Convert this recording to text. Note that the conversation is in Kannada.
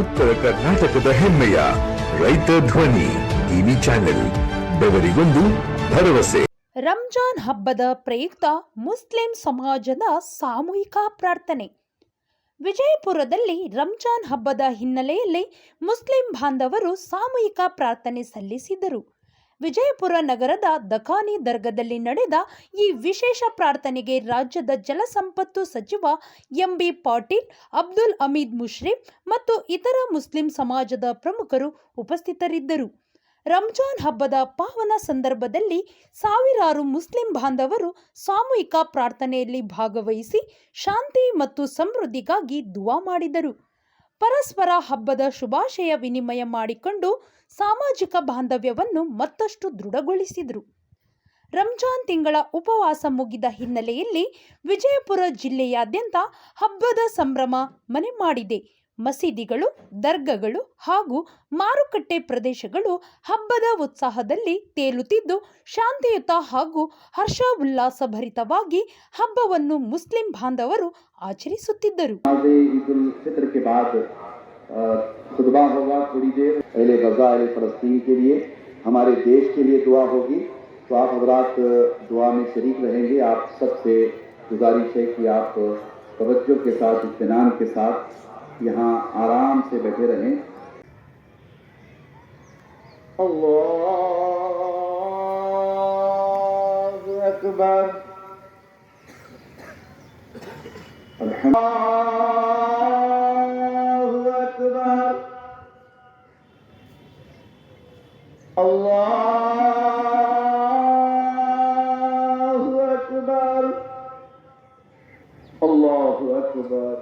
ಉತ್ತರ ಕರ್ನಾಟಕದ ಹೆಮ್ಮೆಯ ರೈತ ಧ್ವನಿ ಟಿವಿ ಚಾನೆಲ್, ಬೆವರಿಗೊಂದು ಭರವಸೆ. ರಂಜಾನ್ ಹಬ್ಬದ ಪ್ರಯುಕ್ತ ಮುಸ್ಲಿಂ ಸಮಾಜದ ಸಾಮೂಹಿಕ ಪ್ರಾರ್ಥನೆ. ವಿಜಯಪುರದಲ್ಲಿ ರಂಜಾನ್ ಹಬ್ಬದ ಹಿನ್ನೆಲೆಯಲ್ಲಿ ಮುಸ್ಲಿಂ ಬಾಂಧವರು ಸಾಮೂಹಿಕ ಪ್ರಾರ್ಥನೆ ಸಲ್ಲಿಸಿದರು. ವಿಜಯಪುರ ನಗರದ ದಖಾನಿ ದರ್ಗದಲ್ಲಿ ನಡೆದ ಈ ವಿಶೇಷ ಪ್ರಾರ್ಥನೆಗೆ ರಾಜ್ಯದ ಜಲಸಂಪತ್ತು ಸಚಿವ ಎಂಬಿ ಪಾಟೀಲ್, ಅಬ್ದುಲ್ ಅಮೀದ್ ಮುಷ್ರೀಫ್ ಮತ್ತು ಇತರ ಮುಸ್ಲಿಂ ಸಮಾಜದ ಪ್ರಮುಖರು ಉಪಸ್ಥಿತರಿದ್ದರು. ರಂಜಾನ್ ಹಬ್ಬದ ಪಾವನ ಸಂದರ್ಭದಲ್ಲಿ ಸಾವಿರಾರು ಮುಸ್ಲಿಂ ಬಾಂಧವರು ಸಾಮೂಹಿಕ ಪ್ರಾರ್ಥನೆಯಲ್ಲಿ ಭಾಗವಹಿಸಿ ಶಾಂತಿ ಮತ್ತು ಸಮೃದ್ಧಿಗಾಗಿ ದುವಾ ಮಾಡಿದರು. ಪರಸ್ಪರ ಹಬ್ಬದ ಶುಭಾಶಯ ವಿನಿಮಯ ಮಾಡಿಕೊಂಡು ಸಾಮಾಜಿಕ ಬಾಂಧವ್ಯವನ್ನು ಮತ್ತಷ್ಟು ದೃಢಗೊಳಿಸಿದರು. ರಂಜಾನ್ ತಿಂಗಳ ಉಪವಾಸ ಮುಗಿದ ಹಿನ್ನೆಲೆಯಲ್ಲಿ ವಿಜಯಪುರ ಜಿಲ್ಲೆಯಾದ್ಯಂತ ಹಬ್ಬದ ಸಂಭ್ರಮ ಮನೆ ಮಾಡಿದೆ. ಮಸೀದಿಗಳು ದರ್ಗಗಳು ಹಾಗೂ ಮಾರುಕಟ್ಟೆ ಪ್ರದೇಶಗಳು ಹಬ್ಬದ ಉತ್ಸಾಹದಲ್ಲಿ ತೇಲುತ್ತಿದ್ದು ಶಾಂತಿಯುತ ಹಾಗೂ ಹರ್ಷ ಉಲ್ಲಾಸಭರಿತವಾಗಿ ಹಬ್ಬವನ್ನು ಮುಸ್ಲಿಂ ಬಾಂಧವರು ಆಚರಿಸುತ್ತಿದ್ದರು नमाज ईद उल फित्र के बाद अ, खुतबा होगा थोड़ी देर अहले गजा अहले फ़लस्तीन के लिए हमारे देश के लिए दुआ होगी तो आप हजरात अ, दुआ में शरीक रहेंगे आप सबसे गुजारिश है कि आप अ, तवज्जो के साथ इत्मीनान के साथ यहाँ आराम से बैठे रहें अल्लाह अकबर अल्लाहु अकबर अल्लाहु अकबर अल्लाहु अकबर